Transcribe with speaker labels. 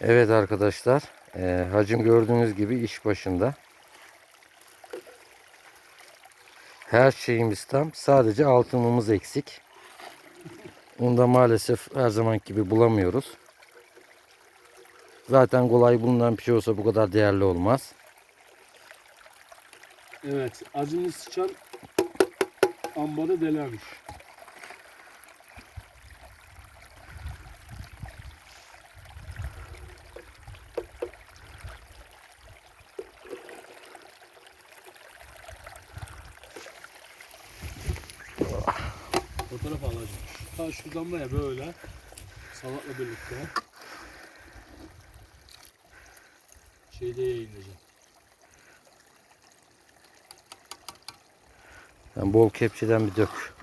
Speaker 1: Evet arkadaşlar. eee, hacım gördüğünüz gibi iş başında. Her şeyimiz tam. Sadece altınımız eksik. Onu da maalesef her zaman gibi bulamıyoruz. Zaten kolay bulunan bir şey olsa bu kadar değerli olmaz.
Speaker 2: Evet, acını sıçan ambarı delermiş. Fotoğraf alacağım. Ta şuradan buraya böyle salatla birlikte şeyde yayınlayacağım.
Speaker 1: Sen bol kepçeden bir dök.